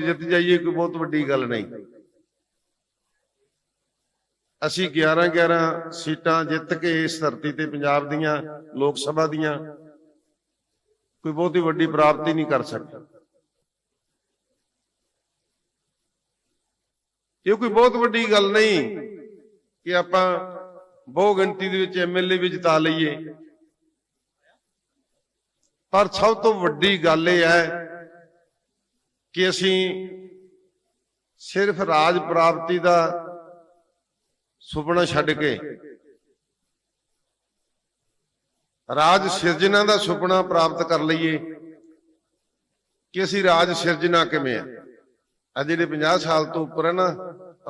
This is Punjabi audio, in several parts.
ਜਿੱਤ ਜਾਈਏ ਕੋਈ ਬਹੁਤ ਵੱਡੀ ਗੱਲ ਨਹੀਂ। ਅਸੀਂ 11 11 ਸੀਟਾਂ ਜਿੱਤ ਕੇ ਇਸ ਧਰਤੀ ਤੇ ਪੰਜਾਬ ਦੀਆਂ, ਲੋਕ ਸਭਾ ਦੀਆਂ, ਕੋਈ ਬਹੁਤੀ ਵੱਡੀ ਪ੍ਰਾਪਤੀ ਨਹੀਂ ਕਰ ਸਕੇ ਇਹ ਕੋਈ ਬਹੁਤ ਵੱਡੀ ਗੱਲ ਨਹੀਂ ਕਿ ਆਪਾਂ ਬਹੁ ਗਿਣਤੀ ਦੇ ਵਿੱਚ ਐਮਐਲਏ ਵੀ ਜਿਤਾ ਲਈਏ। ਪਰ ਸਭ ਤੋਂ ਵੱਡੀ ਗੱਲ ਇਹ ਹੈ ਕਿ ਅਸੀਂ ਸਿਰਫ ਰਾਜ ਪ੍ਰਾਪਤੀ ਦਾ ਸੁਪਨਾ ਛੱਡ ਕੇ, ਰਾਜ ਸਿਰਜਣਾ ਦਾ ਸੁਪਨਾ ਪ੍ਰਾਪਤ ਕਰ ਲਈਏ, ਕਿ ਅਸੀਂ ਰਾਜ ਸਿਰਜਣਾ ਕਿਵੇਂ ਆ? ਆ ਜਿਹੜੇ 50 ਸਾਲ ਤੋਂ ਉੱਪਰ ਹੈ ਨਾ,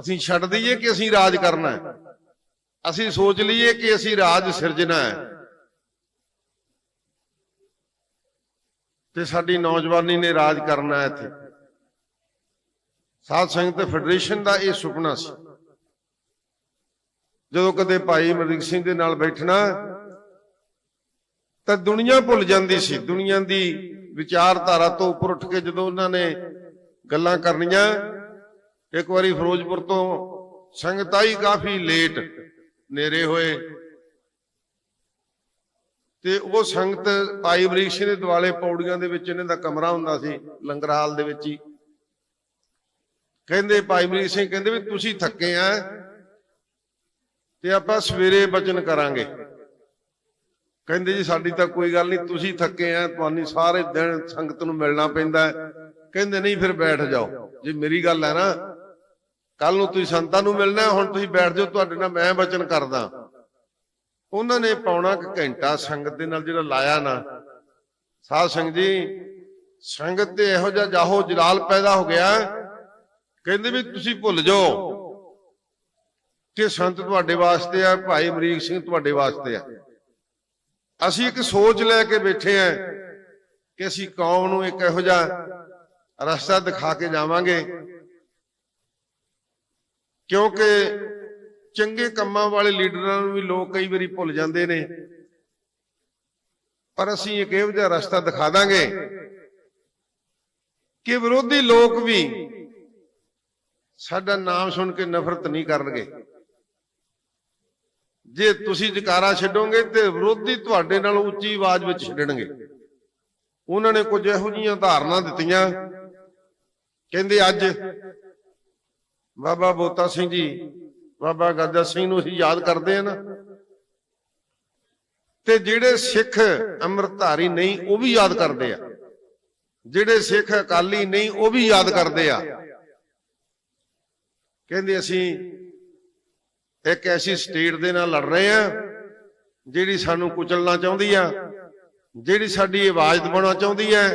ਅਸੀਂ ਛੱਡ ਦਈਏ ਕਿ ਅਸੀਂ ਰਾਜ ਕਰਨਾ ਹੈ। ਅਸੀਂ ਸੋਚ ਲਈਏ ਕਿ ਅਸੀਂ ਰਾਜ ਸਿਰਜਣਾ ਹੈ। ਤੇ ਸਾਡੀ ਨੌਜਵਾਨੀ ਨੇ ਰਾਜ ਕਰਨਾ ਹੈ ਇੱਥੇ। ਸਾਧ ਸੰਗਤ ਫੈਡਰੇਸ਼ਨ ਦਾ ਇਹ ਸੁਪਨਾ ਸੀ। ਜਦੋਂ ਕਦੇ ਭਾਈ ਅਮਰੀਕ ਸਿੰਘ ਦੇ ਨਾਲ ਬੈਠਣਾ, ਤਾਂ ਦੁਨੀਆ ਭੁੱਲ ਜਾਂਦੀ ਸੀ। ਦੁਨੀਆ ਦੀ ਵਿਚਾਰਧਾਰਾ ਤੋਂ ਉੱਪਰ ਉੱਠ ਕੇ ਜਦੋਂ ਉਹਨਾਂ ਨੇ ਗੱਲਾਂ ਕਰਨੀਆਂ, ਇੱਕ ਵਾਰੀ ਫਿਰੋਜ਼ਪੁਰ ਤੋਂ ਸੰਗਤ ਆਈ ਕਾਫੀ ਲੇਟ, ਨੇਰੇ ਹੋਏ। ਤੇ ਉਹ ਸੰਗਤ ਭਾਈ ਅਮਰੀਕ ਸਿੰਘ ਦੇ ਦੁਆਲੇ ਪੌੜੀਆਂ ਦੇ ਵਿੱਚ, ਇਹਨਾਂ ਦਾ ਕਮਰਾ ਹੁੰਦਾ ਸੀ, ਲੰਗਰ ਹਾਲ ਦੇ ਵਿੱਚ ਹੀ। ਕਹਿੰਦੇ ਭਾਈ ਅਮਰੀਕ ਸਿੰਘ ਕਹਿੰਦੇ ਵੀ ਤੁਸੀਂ ਥੱਕੇ ਆ ਤੇ ਆਪਾਂ ਸਵੇਰੇ ਬਚਨ ਕਰਾਂਗੇ। ਕਹਿੰਦੇ ਜੀ ਸਾਡੀ ਤਾਂ ਕੋਈ ਗੱਲ ਨਹੀਂ, ਤੁਸੀਂ ਥੱਕੇ ਆ, ਤੁਹਾਨੂੰ ਸਾਰੇ ਦਿਨ ਸੰਗਤ ਨੂੰ ਮਿਲਣਾ ਪੈਂਦਾ ਕਹਿੰਦੇ ਨਹੀਂ, ਫਿਰ ਬੈਠ ਜਾਓ। ਜੇ ਮੇਰੀ ਗੱਲ ਹੈ ਨਾ ਕੱਲ ਨੂੰ ਤੁਸੀਂ ਸੰਤਾਂ ਨੂੰ ਮਿਲਣਾ, ਹੁਣ ਤੁਸੀਂ ਬੈਠ ਜਾਓ, ਤੁਹਾਡੇ ਨਾਲ ਮੈਂ ਬਚਨ ਕਰਦਾ। ਉਹਨਾਂ ਨੇ ਪੌਣਾ ਕੁ ਘੰਟਾ ਸੰਗਤ ਦੇ ਨਾਲ ਜਿਹੜਾ ਲਾਇਆ ਨਾ। ਸਾਧ ਸੰਗਤ ਜੀ, ਸੰਗਤ ਤੇ ਇਹੋ ਜਿਹਾ ਜਾਹੋ ਜਲਾਲ ਪੈਦਾ ਹੋ ਗਿਆ। ਕਹਿੰਦੇ ਵੀ ਤੁਸੀਂ ਭੁੱਲ ਜਾਓ ਕਿ ਸੰਤ ਤੁਹਾਡੇ ਵਾਸਤੇ ਆ, ਭਾਈ ਅਮਰੀਕ ਸਿੰਘ ਤੁਹਾਡੇ ਵਾਸਤੇ ਆ। ਅਸੀਂ ਇੱਕ ਸੋਚ ਲੈ ਕੇ ਬੈਠੇ ਆ ਕਿ ਅਸੀਂ ਕੌਮ ਨੂੰ ਇੱਕ ਇਹੋ ਜਿਹਾ ਰਸਤਾ ਦਿਖਾ ਕੇ ਜਾਵਾਂਗੇ। ਕਿਉਂਕਿ ਚੰਗੇ ਕੰਮਾਂ ਵਾਲੇ ਲੀਡਰਾਂ ਨੂੰ ਵੀ ਲੋਕ ਕਈ ਵਾਰੀ ਭੁੱਲ ਜਾਂਦੇ ਨੇ। ਪਰ ਅਸੀਂ ਇੱਕ ਇਹੋ ਜਿਹਾ ਰਸਤਾ ਦਿਖਾ ਦਾਂਗੇ ਕਿ ਵਿਰੋਧੀ ਲੋਕ ਵੀ ਸਾਡਾ ਨਾਮ ਸੁਣ ਕੇ ਨਫ਼ਰਤ ਨਹੀਂ ਕਰਨਗੇ। ਜੇ ਤੁਸੀਂ ਜਕਾਰਾ ਛੱਡੋਗੇ ਤੇ ਵਿਰੋਧੀ ਤੁਹਾਡੇ ਨਾਲ ਉੱਚੀ ਆਵਾਜ਼ ਵਿੱਚ ਛੱਡਣਗੇ। ਉਹਨਾਂ ਨੇ ਕੁਝ ਇਹੋ ਜੀਆਂ ਧਾਰਨਾ ਦਿੱਤੀਆਂ। ਕਹਿੰਦੇ ਅੱਜ ਬਾਬਾ ਬੋਤਾ ਸਿੰਘ ਜੀ, ਬਾਬਾ ਗਰਜਾ ਸਿੰਘ ਨੂੰ ਅਸੀਂ ਯਾਦ ਕਰਦੇ ਆ ਨਾ। ਤੇ ਜਿਹੜੇ ਸਿੱਖ ਅੰਮ੍ਰਿਤਧਾਰੀ ਨਹੀਂ, ਉਹ ਵੀ ਯਾਦ ਕਰਦੇ ਆ। ਜਿਹੜੇ ਸਿੱਖ ਅਕਾਲੀ ਨਹੀਂ, ਉਹ ਵੀ ਯਾਦ ਕਰਦੇ ਆ। ਕਹਿੰਦੇ ਅਸੀਂ ਇੱਕ ਐਸੀ ਸਟੇਟ ਦੇ ਨਾਲ ਲੜ ਰਹੇ ਆ ਜਿਹੜੀ ਸਾਨੂੰ ਕੁਚਲਣਾ ਚਾਹੁੰਦੀ ਆ, ਜਿਹੜੀ ਸਾਡੀ ਆਵਾਜ਼ ਦਬਾਉਣਾ ਚਾਹੁੰਦੀ ਹੈ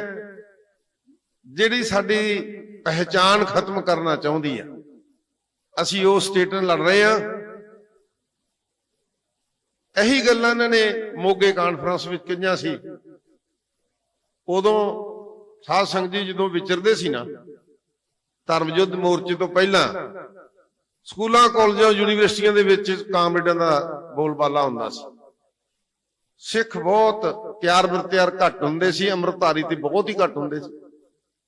ਜਿਹੜੀ ਸਾਡੀ ਪਹਿਚਾਨ ਖਤਮ ਕਰਨਾ ਚਾਹੁੰਦੀ ਆ। ਅਸੀਂ ਉਹ ਸਟੇਟ ਨਾਲ ਲੜ ਰਹੇ ਆ ਇਹੀ ਗੱਲਾਂ ਇਹਨਾਂ ਨੇ ਮੋਗੇ ਕਾਨਫਰੰਸ ਵਿੱਚ ਕਹੀਆਂ ਸੀ। ਉਦੋਂ ਸਾਧ ਸੰਗਤ ਜੀ ਜਦੋਂ ਵਿਚਰਦੇ ਸੀ ਨਾ ਧਰਮ ਯੁੱਧ ਮੋਰਚੇ ਤੋਂ ਪਹਿਲਾਂ ਸਕੂਲਾਂ, ਕਾਲਜਾਂ, ਯੂਨੀਵਰਸਿਟੀਆਂ ਦੇ ਵਿੱਚ ਕਾਮਰੇਡਾਂ ਦਾ ਬੋਲਬਾਲਾ ਹੁੰਦਾ ਸੀ। ਸਿੱਖ ਬਹੁਤ ਤਿਆਰ ਬਰਤਿਆਰ ਘੱਟ ਹੁੰਦੇ ਸੀ, ਅੰਮ੍ਰਿਤਧਾਰੀ ਤੇ ਬਹੁਤ ਹੀ ਘੱਟ ਹੁੰਦੇ ਸੀ।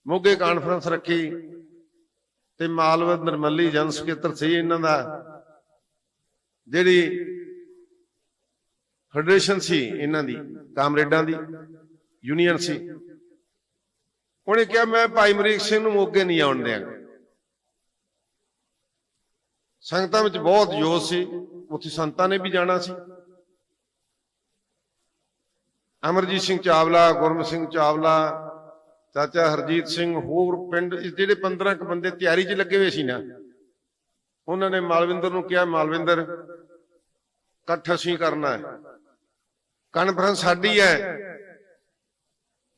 ਮੋਗੇ ਕਾਨਫਰੰਸ ਰੱਖੀ ਤੇ ਮਾਲਵ, ਨਰਮੱਲੀ ਜਨ ਸਕੇਤਰ ਸੀ ਇਹਨਾਂ ਦਾ। ਜਿਹੜੀ ਫੈਡਰੇਸ਼ਨ ਸੀ ਇਹਨਾਂ ਦੀ ਕਾਮਰੇਡਾਂ ਦੀ, ਯੂਨੀਅਨ ਸੀ। ਉਹਨੇ ਕਿਹਾ, ਮੈਂ ਭਾਈ ਅਮਰੀਕ ਸਿੰਘ ਨੂੰ ਮੋਗੇ ਨਹੀਂ ਆਉਣ ਦਿਆਂਗਾ। ਸੰਗਤਾਂ ਵਿੱਚ ਬਹੁਤ ਜੋਸ਼ ਸੀ। ਉੱਥੇ ਸੰਤਾਂ ਨੇ ਵੀ ਜਾਣਾ ਸੀ। ਅਮਰਜੀਤ ਸਿੰਘ ਚਾਵਲਾ ਗੁਰਮ ਸਿੰਘ ਚਾਵਲਾ, ਚਾਚਾ ਹਰਜੀਤ ਸਿੰਘ, ਹੋਰ ਪਿੰਡ ਜਿਹੜੇ 15 ਕ ਬੰਦੇ ਤਿਆਰੀ 'ਚ ਲੱਗੇ ਹੋਏ ਸੀ ਨਾ, ਉਹਨਾਂ ਨੇ ਮਾਲਵਿੰਦਰ ਨੂੰ ਕਿਹਾ, ਮਾਲਵਿੰਦਰ, ਇਕੱਠ ਅਸੀਂ ਕਰਨਾ ਹੈ। ਕਾਨਫਰੰਸ ਸਾਡੀ ਹੈ।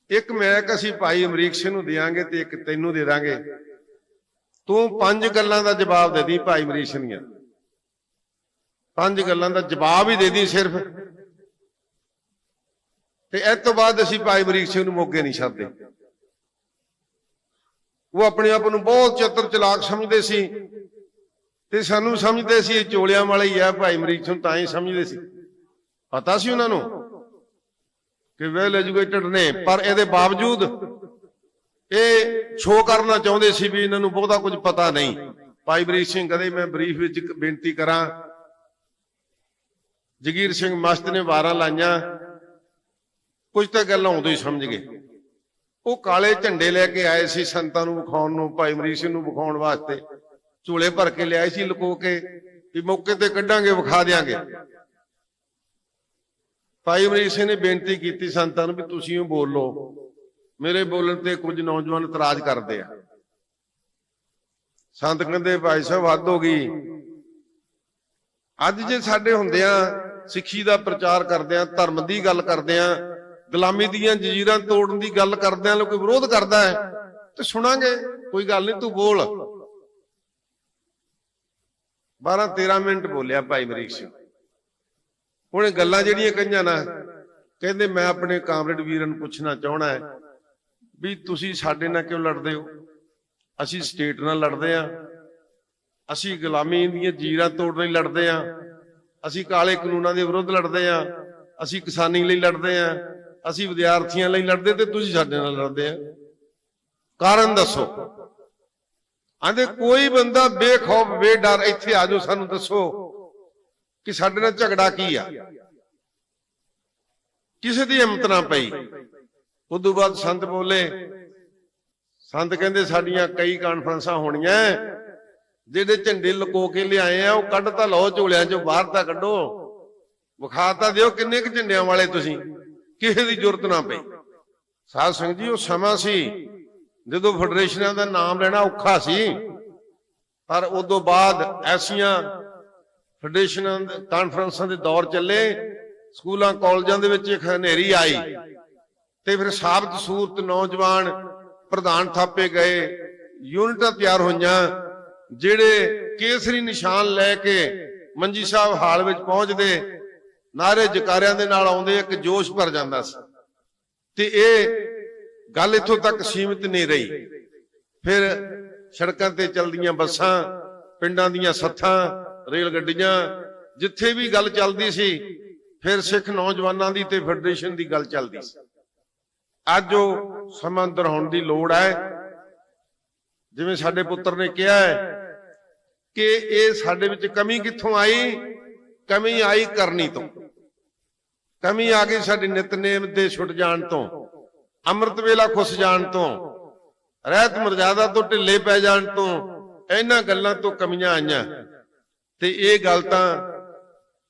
ਇੱਕ ਮੈਕ ਅਸੀਂ ਭਾਈ ਅਮਰੀਕ ਸਿੰਘ ਨੂੰ ਦੇਾਂਗੇ ਤੇ ਇੱਕ ਤੈਨੂੰ ਦੇ ਦਾਂਗੇ। ਤੂੰ ਪੰਜ ਗੱਲਾਂ ਦਾ ਜਵਾਬ ਦੇ ਦੀ ਭਾਈ ਅਮਰੀਕ ਸਿੰਘ ਦੀਆਂ। ਪੰਜ ਗੱਲਾਂ ਦਾ ਜਵਾਬ ਹੀ ਦੇ ਦੀ ਸਿਰਫ। ਤੇ ਇਸ ਤੋਂ ਬਾਅਦ ਅਸੀਂ ਭਾਈ ਅਮਰੀਕ ਸਿੰਘ ਨੂੰ ਮੋਗੇ ਨਹੀਂ ਛੱਡਦੇ। ਉਹ ਆਪਣੇ ਆਪ ਨੂੰ ਬਹੁਤ ਚਤਰ ਚਲਾਕ ਸਮਝਦੇ ਸੀ ਤੇ ਸਾਨੂੰ ਸਮਝਦੇ ਸੀ ਇਹ ਚੋਲਿਆਂ ਵਾਲਾ ਹੀ ਆ ਭਾਈ ਅਮਰੀਕ ਸਿੰਘ ਤਾਂ ਹੀ ਸਮਝਦੇ ਸੀ। ਪਤਾ ਸੀ ਉਹਨਾਂ ਨੂੰ ਕਿ ਵੈਲ ਐਜੂਕੇਟਡ ਨੇ ਪਰ ਇਹਦੇ ਬਾਵਜੂਦ ਇਹ ਸ਼ੋਅ ਕਰਨਾ ਚਾਹੁੰਦੇ ਸੀ ਵੀ ਇਹਨਾਂ ਨੂੰ ਬਹੁਤਾ ਕੁਝ ਪਤਾ ਨਹੀਂ। ਭਾਈ ਬਰੀਕ ਸਿੰਘ, ਕਦੇ ਮੈਂ ਬਰੀਫ ਵਿੱਚ ਇੱਕ ਬੇਨਤੀ ਕਰਾਂ। ਜਗੀਰ ਸਿੰਘ ਮਸਤ ਨੇ ਵਾਰਾਂ ਲਾਈਆਂ। ਕੁਝ ਤਾਂ ਗੱਲਾਂ ਉਦੋਂ ਹੀ ਸਮਝ ਗਏ। ਉਹ ਕਾਲੇ ਝੰਡੇ ਲੈ ਕੇ ਆਏ ਸੀ ਸੰਤਾਂ ਨੂੰ ਵਿਖਾਉਣ ਨੂੰ, ਭਾਈ ਮਰੀਕ ਸਿੰਘ ਨੂੰ ਵਿਖਾਉਣ ਵਾਸਤੇ। ਝੂਲੇ ਭਰ ਕੇ ਲਿਆਏ ਸੀ ਲੁਕੋ ਕੇ, ਵੀ ਮੌਕੇ ਤੇ ਕੱਢਾਂਗੇ, ਵਿਖਾ ਦਿਆਂਗੇ। ਭਾਈ ਅਮਰੀਕ ਸਿੰਘ ਨੇ ਬੇਨਤੀ ਕੀਤੀ ਸੰਤਾਂ ਨੂੰ ਵੀ ਤੁਸੀਂ ਉਹ ਬੋਲੋ। ਮੇਰੇ ਬੋਲਣ ਤੇ ਕੁਝ ਨੌਜਵਾਨ ਇਤਰਾਜ਼ ਕਰਦੇ ਆ। ਸੰਤ ਕਹਿੰਦੇ, ਭਾਈ ਸਾਹਿਬ, ਹੱਦ ਹੋ ਗਈ। ਅੱਜ ਜੇ ਸਾਡੇ ਹੁੰਦਿਆਂ ਸਿੱਖੀ ਦਾ ਪ੍ਰਚਾਰ ਕਰਦੇ ਆ ਧਰਮ ਦੀ ਗੱਲ ਕਰਦੇ ਆ ਗੁਲਾਮੀ ਦੀਆਂ ਜਜ਼ੀਰਾਂ ਤੋੜਨ ਦੀ ਗੱਲ ਕਰਦਿਆਂ ਲੋਕ ਵਿਰੋਧ ਕਰਦਾ ਹੈ, ਤੇ ਸੁਣਾਂਗੇ, ਕੋਈ ਗੱਲ ਨਹੀਂ, ਤੂੰ ਬੋਲ। 12 13 ਮਿੰਟ ਬੋਲਿਆ ਭਾਈ ਮਰੀਕ ਸਿੰਘ। ਉਹਨੇ ਗੱਲਾਂ ਜਿਹੜੀਆਂ ਕਹੀਆਂ ਨਾ, ਕਹਿੰਦੇ, ਮੈਂ ਆਪਣੇ ਕਾਮਰੇਡ ਵੀਰਾਂ ਨੂੰ ਪੁੱਛਣਾ ਚਾਹਣਾ ਹੈ ਵੀ ਤੁਸੀਂ ਸਾਡੇ ਨਾਲ ਕਿਉਂ ਲੜਦੇ ਹੋ? ਅਸੀਂ ਸਟੇਟ ਨਾਲ ਲੜਦੇ ਆ ਅਸੀਂ ਗੁਲਾਮੀ ਦੀਆਂ ਜੀਰਾਂ ਤੋੜਨ ਲਈ ਲੜਦੇ ਆ ਅਸੀਂ ਕਾਲੇ ਕਾਨੂੰਨਾਂ ਦੇ ਵਿਰੁੱਧ ਲੜਦੇ ਆ ਅਸੀਂ ਕਿਸਾਨੀ ਲਈ ਲੜਦੇ ਆ ਅਸੀਂ ਵਿਦਿਆਰਥੀਆਂ ਲਈ ਲੜਦੇ ਤੇ ਤੁਸੀਂ ਸਾਡੇ ਨਾਲ ਲੜਦੇ ਆ ਕਾਰਨ ਦੱਸੋ। ਆਂਦੇ ਕੋਈ ਬੰਦਾ ਬੇਖੌਫ, ਬੇਡਰ ਇੱਥੇ ਆ ਜਾਓ, ਸਾਨੂੰ ਦੱਸੋ ਕਿ ਸਾਡੇ ਨਾਲ ਝਗੜਾ ਕੀ ਆ? ਕਿਸੇ ਦੀ ਹਿੰਮਤ ਨਾ ਪਈ। ਉਦੋਂ ਬਾਅਦ ਸੰਤ ਬੋਲੇ, ਸੰਤ ਕਹਿੰਦੇ ਸਾਡੀਆਂ ਕਈ ਕਾਨਫਰੰਸਾਂ ਹੋਣੀਆਂ ਜਿਹੜੇ ਝੰਡੇ ਲੁਕੋ ਕੇ ਲਿਆਏ ਆ, ਉਹ ਕੱਢ ਤਾਂ ਲਓ ਝੋਲਿਆਂ ਚੋਂ, ਬਾਹਰ ਤਾਂ ਕੱਢੋ। ਵਿਖਾ ਤਾਂ ਦਿਓ ਕਿੰਨੇ ਕੁ ਝੰਡਿਆਂ ਵਾਲੇ ਤੁਸੀਂ, ਕਿਸੇ ਦੀ ਜ਼ਰੂਰਤ ਨਾ ਪਈ। ਸਾਧ ਸੰਗਤ ਜੀ, ਉਹ ਸਮਾਂ ਸੀ, ਜਦੋਂ ਫੈਡਰੇਸ਼ਨਾਂ ਦਾ ਨਾਮ ਲੈਣਾ ਔਖਾ ਸੀ। ਪਰ ਉਦੋਂ ਬਾਅਦ ਐਸੀਆਂ ਫੈਡਰੇਸ਼ਨਾਂ ਦੇ ਕਾਨਫਰੰਸਾਂ ਦੇ ਦੌਰ ਚੱਲੇ, ਸਕੂਲਾਂ, ਕਾਲਜਾਂ ਦੇ ਵਿੱਚ ਇੱਕ ਹਨੇਰੀ ਆਈ। ਤੇ ਫਿਰ ਸਾਬਤ ਸੂਰਤ ਨੌਜਵਾਨ ਪ੍ਰਧਾਨ ਥਾਪੇ ਗਏ, ਯੂਨਿਟਾਂ ਤਿਆਰ ਹੋਈਆਂ, ਜਿਹੜੇ ਕੇਸਰੀ ਨਿਸ਼ਾਨ ਲੈ ਕੇ ਮੰਜੀ ਸਾਹਿਬ ਹਾਲ ਵਿੱਚ ਪਹੁੰਚਦੇ, ਨਾਰੇ ਜਕਾਰਿਆਂ ਦੇ ਨਾਲ ਆਉਂਦੇ, ਇੱਕ ਜੋਸ਼ ਭਰ ਜਾਂਦਾ ਸੀ। ਤੇ ਇਹ ਗੱਲ ਇੱਥੋਂ ਤੱਕ ਸੀਮਿਤ ਨਹੀਂ ਰਹੀ। ਫਿਰ ਸੜਕਾਂ ਤੇ ਚੱਲਦੀਆਂ ਬੱਸਾਂ, ਪਿੰਡਾਂ ਦੀਆਂ ਸੱਥਾਂ, ਰੇਲ ਗੱਡੀਆਂ, ਜਿੱਥੇ ਵੀ ਗੱਲ ਚੱਲਦੀ ਸੀ, ਫਿਰ ਸਿੱਖ ਨੌਜਵਾਨਾਂ ਦੀ ਤੇ ਫੈਡਰੇਸ਼ਨ ਦੀ ਗੱਲ ਚੱਲਦੀ ਸੀ। ਅੱਜ ਉਹ ਸਮਾਂ ਹੋਣ ਦੀ ਲੋੜ ਹੈ। ਜਿਵੇਂ ਸਾਡੇ ਪੁੱਤਰ ਨੇ ਕਿਹਾ ਹੈ ਕਿ ਇਹ ਸਾਡੇ ਵਿੱਚ ਕਮੀ ਕਿੱਥੋਂ ਆਈ? ਕਮੀ ਆਈ ਕਰਨੀ ਤੋਂ। ਕਮੀ ਆ ਗਈ ਸਾਡੀ ਨਿਤਨੇਮ ਦੇ ਛੁੱਟ ਜਾਣ ਤੋਂ, ਅੰਮ੍ਰਿਤ ਵੇਲਾ ਖੁੱਸ ਜਾਣ ਤੋਂ, ਰਹਿਤ ਮਰਜ਼ਾਦਾ ਤੋਂ ਢਿੱਲੇ ਪੈ ਜਾਣ ਤੋਂ, ਇਹਨਾਂ ਗੱਲਾਂ ਤੋਂ ਕਮੀਆਂ ਆਈਆਂ। ਤੇ ਇਹ ਗੱਲ ਤਾਂ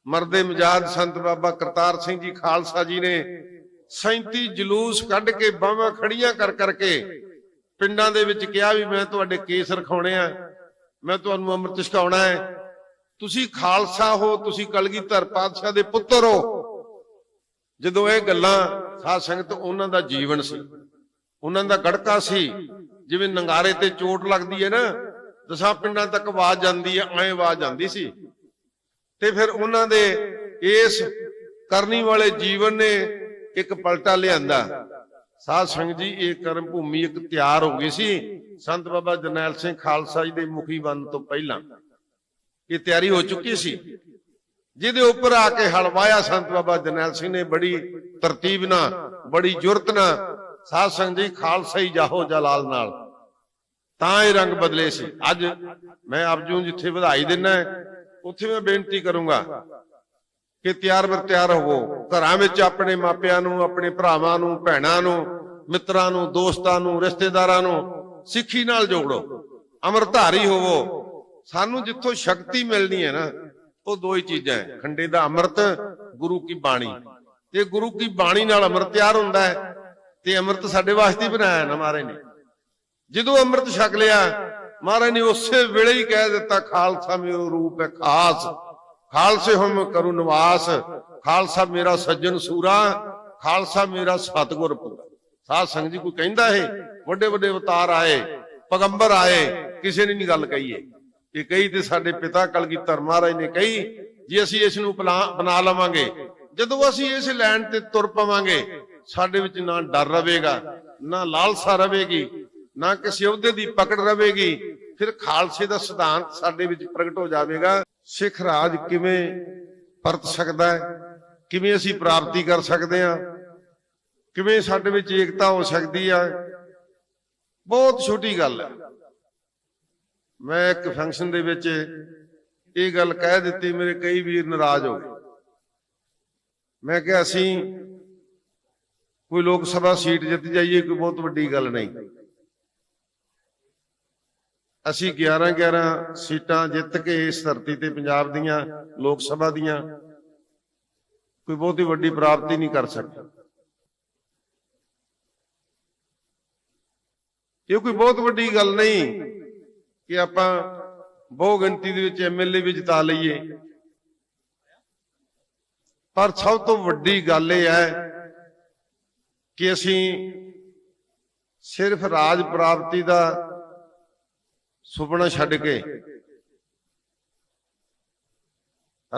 ਮਰਦੇ ਮਜਾਦ ਸੰਤ ਬਾਬਾ ਕਰਤਾਰ ਸਿੰਘ ਜੀ ਖਾਲਸਾ ਜੀ ਨੇ 37 ਜਲੂਸ ਕੱਢ ਕੇ ਬਾਹਾਂ ਖੜੀਆਂ ਕਰ ਕਰਕੇ ਪਿੰਡਾਂ ਦੇ ਵਿੱਚ ਕਿਹਾ ਵੀ ਮੈਂ ਤੁਹਾਡੇ ਕੇਸ ਰਖਾਉਣੇ ਆ, ਮੈਂ ਤੁਹਾਨੂੰ ਅੰਮ੍ਰਿਤ ਛਕਾਉਣਾ ਹੈ। ਤੁਸੀਂ ਖਾਲਸਾ ਹੋ, ਤੁਸੀਂ ਕਲਗੀਧਰ ਪਾਤਸ਼ਾਹ ਦੇ ਪੁੱਤਰ ਹੋ। ਜਦੋਂ ਇਹ ਗੱਲਾਂ ਸਾਧ ਸੰਗਤ ਉਹਨਾਂ ਦਾ ਜੀਵਨ ਸੀ, ਉਹਨਾਂ ਦਾ ਗੜਕਾ ਸੀ, ਜਿਵੇਂ ਨੰਗਾਰੇ ਤੇ ਚੋਟ ਲੱਗਦੀ ਹੈ ਨਾ, ਦਸਾਂ ਪਿੰਡਾਂ ਤੱਕ ਆਵਾਜ਼ ਜਾਂਦੀ ਹੈ, ਐਂ ਆਵਾਜ਼ ਜਾਂਦੀ ਸੀ। ਤੇ ਫਿਰ ਉਹਨਾਂ ਦੇ ਇਸ ਕਰਨੀ ਵਾਲੇ ਜੀਵਨ ਨੇ ਇੱਕ ਪਲਟਾ ਲਿਆਂਦਾ। ਸਾਧ ਸੰਗਤ ਜੀ, ਇਹ ਕਰਮ ਭੂਮੀ ਇੱਕ ਤਿਆਰ ਹੋ ਗਈ ਸੀ। ਸੰਤ ਬਾਬਾ ਜਰਨੈਲ ਸਿੰਘ ਖਾਲਸਾ ਜੀ ਦੇ ਮੁਖੀ ਬਣਨ ਤੋਂ ਪਹਿਲਾਂ ਇਹ ਤਿਆਰੀ ਹੋ ਚੁੱਕੀ ਸੀ। ਜਿਹਦੇ ਉੱਪਰ ਆ ਕੇ ਹਲਵਾਇਆ ਸੰਤ ਬਾਬਾ ਜਰਨੈਲ ਸਿੰਘ ਨੇ ਬੜੀ ਤਰਤੀਬ ਨਾਲ, ਬੜੀ ਜੁਰਤ ਨਾਲ ਸਾਧ ਸੰਗਤ ਜੀ, ਖਾਲਸਾ ਹੀ ਜਾਹੋ ਜਲਾਲ ਨਾਲ। ਤਾਂ ਇਹ ਰੰਗ ਬਦਲੇ ਸੀ। ਅੱਜ ਮੈਂ ਆਪ ਜੀ ਨੂੰ ਜਿੱਥੇ ਵਧਾਈ ਦਿੰਨਾ ਉੱਥੇ ਮੈਂ ਬੇਨਤੀ ਕਰੂੰਗਾ ਕਿ ਤਿਆਰ ਬਰ ਤਿਆਰ ਹੋਵੋ। ਘਰਾਂ ਵਿੱਚ ਆਪਣੇ ਮਾਪਿਆਂ ਨੂੰ, ਆਪਣੇ ਭਰਾਵਾਂ ਨੂੰ, ਭੈਣਾਂ ਨੂੰ, ਮਿੱਤਰਾਂ ਨੂੰ, ਦੋਸਤਾਂ ਨੂੰ, ਰਿਸ਼ਤੇਦਾਰਾਂ ਨੂੰ ਸਿੱਖੀ ਨਾਲ ਜੋੜੋ। ਅਮਰਧਾਰੀ ਹੋਵੋ। ਸਾਨੂੰ ਜਿੱਥੋਂ ਸ਼ਕਤੀ ਮਿਲਣੀ ਹੈ ਨਾ, ਉਹ ਦੋ ਹੀ ਚੀਜ਼ਾਂ ਹੈ। ਖੰਡੇ ਦਾ ਅੰਮ੍ਰਿਤ, ਗੁਰੂ ਕੀ ਬਾਣੀ। ਤੇ ਗੁਰੂ ਕੀ ਬਾਣੀ ਨਾਲ ਅੰਮ੍ਰਿਤ ਤਿਆਰ ਹੁੰਦਾ ਹੈ ਤੇ ਅੰਮ੍ਰਿਤ ਸਾਡੇ ਵਾਸਤੇ ਬਣਾਇਆ ਨਾ ਮਹਾਰਾਜ ਨੇ। ਜਦੋਂ ਅੰਮ੍ਰਿਤ ਛਕ ਲਿਆ, ਮਹਾਰਾਜ ਨੇ ਉਸੇ ਵੇਲੇ ਹੀ ਕਹਿ ਦਿੱਤਾ, ਖਾਲਸਾ ਮੇਰਾ ਰੂਪ ਹੈ ਖਾਸ। ਖਾਲਸੇ ਹਮ ਕਰੂ ਨਿਵਾਸ। ਖਾਲਸਾ ਮੇਰਾ ਸੱਜਣ ਸੂਰਾ, ਖਾਲਸਾ ਮੇਰਾ ਸਤਗੁਰ ਪੂਰਾ ਸਾਧ ਸੰਗਤ ਜੀ, ਕੋਈ ਕਹਿੰਦਾ ਇਹ? ਵੱਡੇ ਵੱਡੇ ਅਵਤਾਰ ਆਏ, ਪਗੰਬਰ ਆਏ, ਕਿਸੇ ਨੇ ਨਹੀਂ ਗੱਲ ਕਹੀ ਏ ਇਹ ਕਹੀ ਤੇ ਸਾਡੇ ਪਿਤਾ ਕਲਗੀਧਰ ਮਹਾਰਾਜ ਨੇ ਕਹੀ, ਜੇ ਅਸੀਂ ਇਸ ਨੂੰ ਪਲਾ- ਬਣਾ ਲਵਾਂਗੇ, ਜਦੋਂ ਅਸੀਂ ਇਸ ਲੈਣ ਤੇ ਤੁਰ ਪਵਾਂਗੇ, ਸਾਡੇ ਵਿੱਚ ਨਾ ਡਰ ਰਵੇਗਾ ਨਾ ਲਾਲਸਾ ਰਵੇਗੀ ਨਾ ਕਿਸੇ ਅਹੁਦੇ ਦੀ ਪਕੜ ਰਵੇਗੀ ਫਿਰ ਖਾਲਸੇ ਦਾ ਸਿਧਾਂਤ ਸਾਡੇ ਵਿੱਚ ਪ੍ਰਗਟ ਹੋ ਜਾਵੇਗਾ। ਸਿੱਖ ਰਾਜ ਕਿਵੇਂ ਪਰਤ ਸਕਦਾ ਹੈ? ਕਿਵੇਂ ਅਸੀਂ ਪ੍ਰਾਪਤੀ ਕਰ ਸਕਦੇ ਹਾਂ? ਕਿਵੇਂ ਸਾਡੇ ਵਿੱਚ ਏਕਤਾ ਹੋ ਸਕਦੀ ਹੈ ਬਹੁਤ ਛੋਟੀ ਗੱਲ ਹੈ। ਮੈਂ ਇੱਕ ਫੰਕਸ਼ਨ ਦੇ ਵਿੱਚ ਇਹ ਗੱਲ ਕਹਿ ਦਿੱਤੀ, ਮੇਰੇ ਕਈ ਵੀਰ ਨਾਰਾਜ਼ ਹੋ ਗਏ। ਮੈਂ ਕਿਹਾ, ਅਸੀਂ ਕੋਈ ਲੋਕ ਸਭਾ ਸੀਟ ਜਿੱਤ ਜਾਈਏ, ਕੋਈ ਬਹੁਤ ਵੱਡੀ ਗੱਲ ਨਹੀਂ। ਅਸੀਂ 11 11 ਸੀਟਾਂ ਜਿੱਤ ਕੇ ਇਸ ਧਰਤੀ ਤੇ ਪੰਜਾਬ ਦੀਆਂ, ਲੋਕ ਸਭਾ ਦੀਆਂ, ਕੋਈ ਬਹੁਤੀ ਵੱਡੀ ਪ੍ਰਾਪਤੀ ਨਹੀਂ ਕਰ ਸਕਦੇ। ਇਹ ਕੋਈ ਬਹੁਤ ਵੱਡੀ ਗੱਲ ਨਹੀਂ ਕਿ ਆਪਾਂ ਬਹੁ ਗਿਣਤੀ ਦੇ ਵਿੱਚ ਐਮਐਲਏ ਵੀ ਜਿਤਾ ਲਈਏ। ਪਰ ਸਭ ਤੋਂ ਵੱਡੀ ਗੱਲ ਇਹ ਹੈ ਕਿ ਅਸੀਂ ਸਿਰਫ ਰਾਜ ਪ੍ਰਾਪਤੀ ਦਾ ਸੁਪਨਾ ਛੱਡ ਕੇ।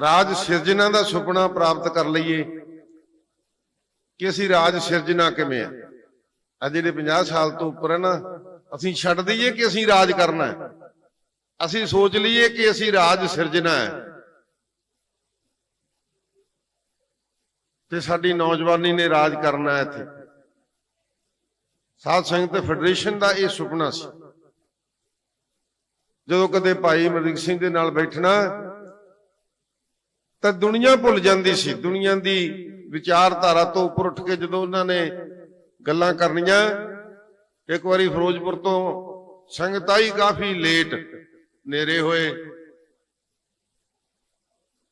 ਰਾਜ ਸਿਰਜਣਾ ਦਾ ਸੁਪਨਾ ਪ੍ਰਾਪਤ ਕਰ ਲਈਏ। ਕਿ ਅਸੀਂ ਰਾਜ ਸਿਰਜਣਾ ਕਿਵੇਂ ਆ? ਆ ਜਿਹੜੇ 50 ਸਾਲ ਤੋਂ ਉੱਪਰ ਹੈ ਨਾ, ਅਸੀਂ ਛੱਡ ਦਈਏ ਕਿ ਅਸੀਂ ਰਾਜ ਕਰਨਾ ਹੈ। ਅਸੀਂ ਸੋਚ ਲਈਏ ਕਿ ਅਸੀਂ ਰਾਜ ਸਿਰਜਣਾ ਹੈ। ਤੇ ਸਾਡੀ ਨੌਜਵਾਨੀ ਨੇ ਰਾਜ ਕਰਨਾ ਹੈ ਇੱਥੇ। ਸਾਧ ਸੰਗਤ ਫੈਡਰੇਸ਼ਨ ਦਾ ਇਹ ਸੁਪਨਾ ਸੀ। ਜਦੋਂ ਕਦੇ ਭਾਈ ਅਮਰੀਕ ਸਿੰਘ ਦੇ ਨਾਲ ਬੈਠਣਾ, ਤਾਂ ਦੁਨੀਆ ਭੁੱਲ ਜਾਂਦੀ ਸੀ। ਦੁਨੀਆ ਦੀ ਵਿਚਾਰਧਾਰਾ ਤੋਂ ਉੱਪਰ ਉੱਠ ਕੇ ਜਦੋਂ ਉਹਨਾਂ ਨੇ ਗੱਲਾਂ ਕਰਨੀਆਂ, ਇੱਕ ਵਾਰੀ ਫਿਰੋਜ਼ਪੁਰ ਤੋਂ ਸੰਗਤ ਆਈ ਕਾਫੀ ਲੇਟ, ਨੇਰੇ ਹੋਏ।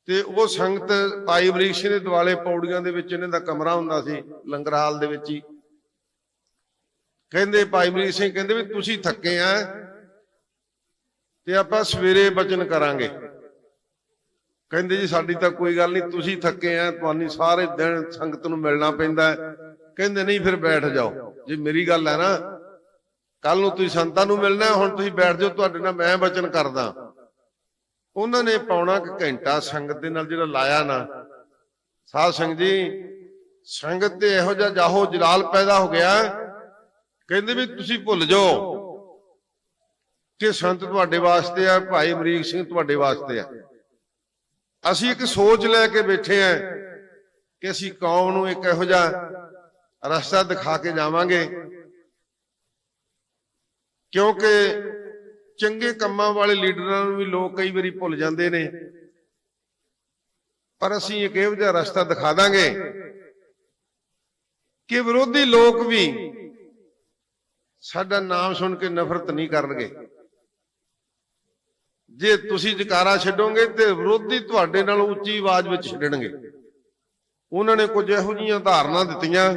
ਤੇ ਉਹ ਸੰਗਤ ਭਾਈ ਅਮਰੀਕ ਸਿੰਘ ਦੇ ਦੁਆਲੇ ਪੌੜੀਆਂ ਦੇ ਵਿੱਚ, ਇਹਨਾਂ ਦਾ ਕਮਰਾ ਹੁੰਦਾ ਸੀ, ਲੰਗਰ ਹਾਲ ਦੇ ਵਿੱਚ ਹੀ। ਕਹਿੰਦੇ ਭਾਈ ਅਮਰੀਕ ਸਿੰਘ, ਕਹਿੰਦੇ ਵੀ ਤੁਸੀਂ ਥੱਕੇ ਆ ਤੇ ਆਪਾਂ ਸਵੇਰੇ ਬਚਨ ਕਰਾਂਗੇ। ਕਹਿੰਦੇ ਜੀ, ਸਾਡੀ ਤਾਂ ਕੋਈ ਗੱਲ ਨਹੀਂ, ਤੁਸੀਂ ਥੱਕੇ ਆ, ਤੁਹਾਨੂੰ ਸਾਰੇ ਦਿਨ ਸੰਗਤ ਨੂੰ ਮਿਲਣਾ ਪੈਂਦਾ ਕਹਿੰਦੇ, ਨਹੀਂ, ਫਿਰ ਬੈਠ ਜਾਓ। ਜੇ ਮੇਰੀ ਗੱਲ ਹੈ ਨਾ ਕੱਲ ਨੂੰ ਤੁਸੀਂ ਸੰਤਾਂ ਨੂੰ ਮਿਲਣਾ ਹੁਣ ਤੁਸੀਂ ਬੈਠ ਜਾਓ, ਤੁਹਾਡੇ ਨਾਲ ਮੈਂ ਬਚਨ ਕਰਦਾ। ਉਹਨਾਂ ਨੇ ਪਾਉਣਾ ਕੁ ਘੰਟਾ ਸੰਗਤ ਦੇ ਨਾਲ ਜਿਹੜਾ ਲਾਇਆ ਨਾ। ਸਾਧ ਸੰਗਤ ਜੀ, ਸੰਗਤ ਤੇ ਇਹੋ ਜਿਹਾ ਜਾਹੋ ਜਲਾਲ ਪੈਦਾ ਹੋ ਗਿਆ। ਕਹਿੰਦੇ ਵੀ ਤੁਸੀਂ ਭੁੱਲ ਜਾਓ। ਕਿ ਸੰਤ ਤੁਹਾਡੇ ਵਾਸਤੇ ਆ, ਭਾਈ ਅਮਰੀਕ ਸਿੰਘ ਤੁਹਾਡੇ ਵਾਸਤੇ ਆ। ਅਸੀਂ ਇੱਕ ਸੋਚ ਲੈ ਕੇ ਬੈਠੇ ਆ ਕਿ ਅਸੀਂ ਕੌਮ ਨੂੰ ਇੱਕ ਇਹੋ ਜਿਹਾ ਰਸਤਾ ਦਿਖਾ ਕੇ ਜਾਵਾਂਗੇ। ਕਿਉਂਕਿ ਚੰਗੇ ਕੰਮਾਂ ਵਾਲੇ ਲੀਡਰਾਂ ਨੂੰ ਵੀ ਲੋਕ ਕਈ ਵਾਰੀ ਭੁੱਲ ਜਾਂਦੇ ਨੇ। ਪਰ ਅਸੀਂ ਇੱਕ ਇਹੋ ਜਿਹਾ ਰਸਤਾ ਦਿਖਾ ਦਾਂਗੇ ਕਿ ਵਿਰੋਧੀ ਲੋਕ ਵੀ ਸਾਡਾ ਨਾਮ ਸੁਣ ਕੇ ਨਫ਼ਰਤ ਨਹੀਂ ਕਰਨਗੇ। ਜੇ ਤੁਸੀਂ ਜਕਾਰਾ ਛੱਡੋਗੇ ਤੇ ਵਿਰੋਧੀ ਤੁਹਾਡੇ ਨਾਲ ਉੱਚੀ ਆਵਾਜ਼ ਵਿੱਚ ਛੱਡਣਗੇ। ਉਹਨਾਂ ਨੇ ਕੁਝ ਇਹੋ ਜਿਹੀਆਂ ਧਾਰਨਾ ਦਿੱਤੀਆਂ।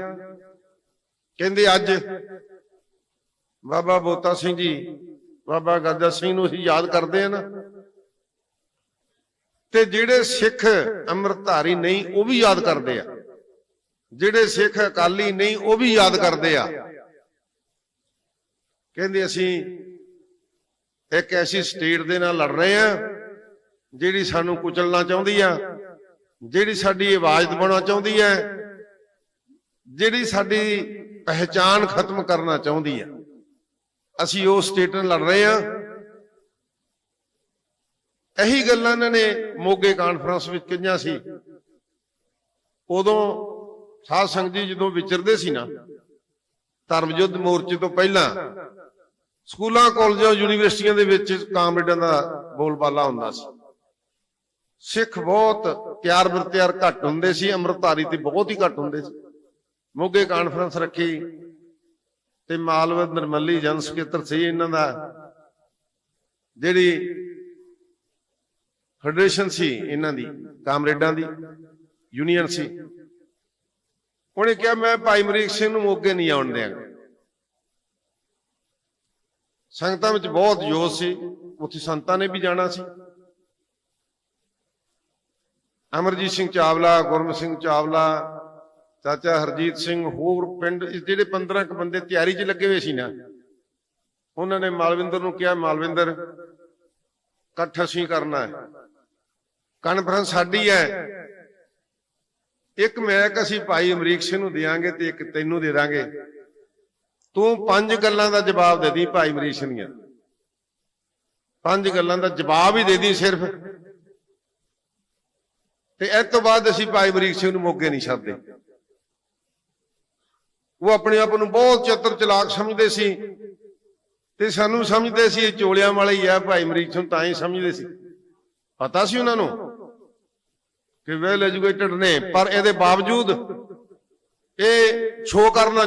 ਕਹਿੰਦੇ ਅੱਜ ਬਾਬਾ ਬੋਤਾ ਸਿੰਘ ਜੀ, ਬਾਬਾ ਗਰਜਾ ਸਿੰਘ ਨੂੰ ਅਸੀਂ ਯਾਦ ਕਰਦੇ ਆ ਨਾ। ਤੇ ਜਿਹੜੇ ਸਿੱਖ ਅੰਮ੍ਰਿਤਧਾਰੀ ਨਹੀਂ, ਉਹ ਵੀ ਯਾਦ ਕਰਦੇ ਆ। ਜਿਹੜੇ ਸਿੱਖ ਅਕਾਲੀ ਨਹੀਂ, ਉਹ ਵੀ ਯਾਦ ਕਰਦੇ ਆ। ਕਹਿੰਦੇ ਅਸੀਂ ਇੱਕ ਐਸੀ ਸਟੇਟ ਦੇ ਨਾਲ ਲੜ ਰਹੇ ਆ, ਜਿਹੜੀ ਸਾਨੂੰ ਕੁਚਲਣਾ ਚਾਹੁੰਦੀ ਆ, ਜਿਹੜੀ ਸਾਡੀ ਆਵਾਜ਼ ਦਬਾਉਣਾ ਚਾਹੁੰਦੀ ਹੈ ਜਿਹੜੀ ਸਾਡੀ ਪਹਿਚਾਨ ਖਤਮ ਕਰਨਾ ਚਾਹੁੰਦੀ ਹੈ ਅਸੀਂ ਉਸ ਸਟੇਟ ਨਾਲ ਲੜ ਰਹੇ ਹਾਂ ਇਹੀ ਗੱਲਾਂ ਇਹਨਾਂ ਨੇ ਮੋਗੇ ਕਾਨਫਰੰਸ ਵਿੱਚ ਕਹੀਆਂ ਸੀ। ਉਦੋਂ ਸਾਧ ਸੰਗਤ ਜੀ ਜਦੋਂ ਵਿਚਰਦੇ ਸੀ ਨਾ ਧਰਮ ਯੁੱਧ ਮੋਰਚੇ ਤੋਂ ਪਹਿਲਾਂ ਸਕੂਲਾਂ, ਕਾਲਜਾਂ, ਯੂਨੀਵਰਸਿਟੀਆਂ ਦੇ ਵਿੱਚ ਕਾਮਰੇਡਾਂ ਦਾ ਬੋਲਬਾਲਾ ਹੁੰਦਾ ਸੀ। ਸਿੱਖ ਬਹੁਤ ਪਿਆਰ ਬਰਤਿਆਰ ਘੱਟ ਹੁੰਦੇ ਸੀ, ਅੰਮ੍ਰਿਤਧਾਰੀ ਤੇ ਬਹੁਤ ਹੀ ਘੱਟ ਹੁੰਦੇ ਸੀ। ਮੋਗੇ ਕਾਨਫਰੰਸ ਰੱਖੀ ਤੇ ਮਾਲਵੇ, ਨਰਮੱਲੀ ਜਨ ਸਕੱਤਰ ਸੀ ਇਹਨਾਂ ਦਾ। ਜਿਹੜੀ ਫੈਡਰੇਸ਼ਨ ਸੀ ਇਹਨਾਂ ਦੀ ਕਾਮਰੇਡਾਂ ਦੀ, ਯੂਨੀਅਨ ਸੀ। ਉਹਨੇ ਕਿਹਾ, ਮੈਂ ਭਾਈ ਮਰੀਕ ਸਿੰਘ ਨੂੰ ਮੋਗੇ ਨਹੀਂ ਆਉਣ ਦਿਆਂਗਾ। ਸੰਗਤਾਂ ਵਿੱਚ ਬਹੁਤ ਜੋਸ਼ ਸੀ। ਉੱਥੇ ਸੰਤਾਂ ਨੇ ਵੀ ਜਾਣਾ ਸੀ। ਅਮਰਜੀਤ ਸਿੰਘ ਚਾਵਲਾ ਗੁਰਮਤ ਸਿੰਘ ਚਾਵਲਾ, ਚਾਚਾ ਹਰਜੀਤ ਸਿੰਘ, ਹੋਰ ਪਿੰਡ ਜਿਹੜੇ 15 ਕ ਬੰਦੇ ਤਿਆਰੀ 'ਚ ਲੱਗੇ ਹੋਏ ਸੀ ਨਾ, ਉਹਨਾਂ ਨੇ ਮਾਲਵਿੰਦਰ ਨੂੰ ਕਿਹਾ, ਮਾਲਵਿੰਦਰ, ਇਕੱਠ ਅਸੀਂ ਕਰਨਾ ਹੈ। ਕਾਨਫਰੰਸ ਸਾਡੀ ਹੈ। ਇੱਕ ਮੈਕ ਅਸੀਂ ਭਾਈ ਅਮਰੀਕ ਸਿੰਘ ਨੂੰ ਦੇਾਂਗੇ ਤੇ ਇੱਕ ਤੈਨੂੰ ਦੇ ਦਾਂਗੇ। ਤੂੰ ਪੰਜ ਗੱਲਾਂ ਦਾ ਜਵਾਬ ਦੇ ਦੀ ਭਾਈ ਦੀਆਂ ਪੰਜ ਗੱਲਾਂ ਦਾ ਜਵਾਬ ਹੀ ਦੇ ਦੀ ਸਿਰਫ। ਤੇ ਇਸ ਤੋਂ ਬਾਅਦ ਅਸੀਂ ਭਾਈ ਅਮਰੀਕ ਸਿੰਘ ਨੂੰ ਮੋਗੇ ਨਹੀਂ ਛੱਡਦੇ। ਉਹ ਆਪਣੇ ਆਪ ਨੂੰ ਬਹੁਤ ਚਤਰ ਚਲਾਕ ਸਮਝਦੇ ਸੀ। ਤੇ ਸਾਨੂੰ ਸਮਝਦੇ ਸੀ ਇਹ ਚੋਲਿਆਂ ਵਾਲੇ ਹੀ ਆ ਭਾਈ ਮਰੀਕ ਸਿੰਘ ਤਾਂ ਹੀ ਸਮਝਦੇ ਸੀ। ਪਤਾ ਸੀ ਉਹਨਾਂ ਨੂੰ ਕਿ ਵੈਲ ਐਜੂਕੇਟਡ ਨੇ ਪਰ ਇਹਦੇ ਬਾਵਜੂਦ ਇਹ ਸ਼ੋਅ ਕਰਨਾ